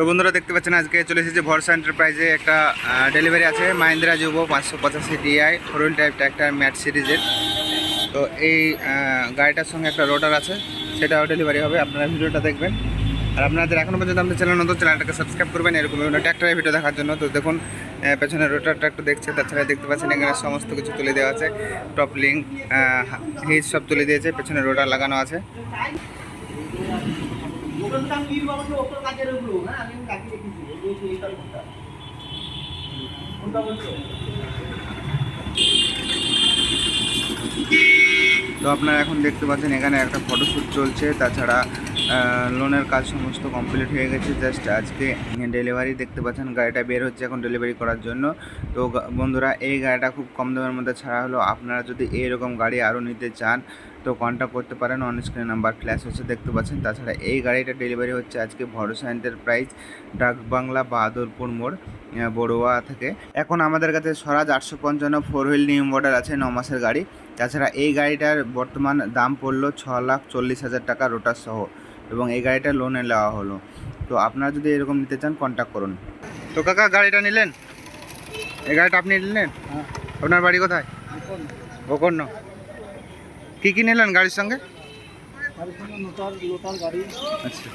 তো বন্ধুরা দেখতে পাচ্ছেন, আজকে চলে এসেছে ভরসা এন্টারপ্রাইজে একটা ডেলিভারি আছে, মাহিন্দ্রা যুবো পাঁচশো পঁচাশি DI four wheel type tractor mat সিরিজের তো এই গাড়িটার সঙ্গে একটা রোটার আছে, সেটাও ডেলিভারি হবে, আপনারা ভিডিওটা দেখবেন। আর আপনাদের এখনও পর্যন্ত আমাদের চ্যানেল নতুন চ্যানেলটাকে সাবস্ক্রাইব করবেন, এরকম ট্র্যাক্টরের ভিডিও দেখার জন্য। তো দেখুন পেছনে রোটারটা একটু দেখছে, তাছাড়া দেখতে পাচ্ছেন, এখানে সমস্ত কিছু তুলে দেওয়া আছে। টপ লিঙ্ক হিজ সব তুলে দিয়েছে, পেছনে রোটার লাগানো আছে। ওগুলো। হ্যাঁ তো আপনারা এখন দেখতে পাচ্ছেন, এখানে একটা ফটোশ্যুট চলছে। তাছাড়া লোনের কাজ সমস্ত কমপ্লিট হয়ে গেছে। জাস্ট আজকে ডেলিভারি দেখতে পাচ্ছেন, গাড়িটা বের হচ্ছে এখন ডেলিভারি করার জন্য। তো বন্ধুরা, এই গাড়িটা খুব কম দামের মধ্যে ছাড়া হলো। আপনারা যদি এইরকম গাড়ি আরও নিতে চান তো কন্ট্যাক্ট করতে পারেন। অন স্ক্রিন নাম্বার ফ্ল্যাশ হচ্ছে দেখতে পাচ্ছেন। তাছাড়া এই গাড়িটা ডেলিভারি হচ্ছে আজকে ভরসা এন্টারপ্রাইজ ডাক বাংলা বাহাদুরপুর মোড় বড়ুয়া থেকে। এখন আমাদের কাছে স্বরাজ আটশো পঞ্চান্ন ফোর হুইল নিউ মডেল আছে ন মাসের গাড়ি। তাছাড়া এই গাড়িটার বর্তমান দাম পড়ল ছ লাখ চল্লিশ হাজার টাকা রোটার সহ এবং এই গাড়িটা লোনে নেওয়া হলো। তো আপনারা যদি এরকম নিতে চান কন্ট্যাক্ট করুন। তো কাকা গাড়িটা নিলেন? এই গাড়িটা আপনি নিলেন? হ্যাঁ। আপনার বাড়ি কোথায়? গোকর্ণ কী কী নিলেন গাড়ির সঙ্গে তার সঙ্গে লোটার লোটার গাড়ি আচ্ছা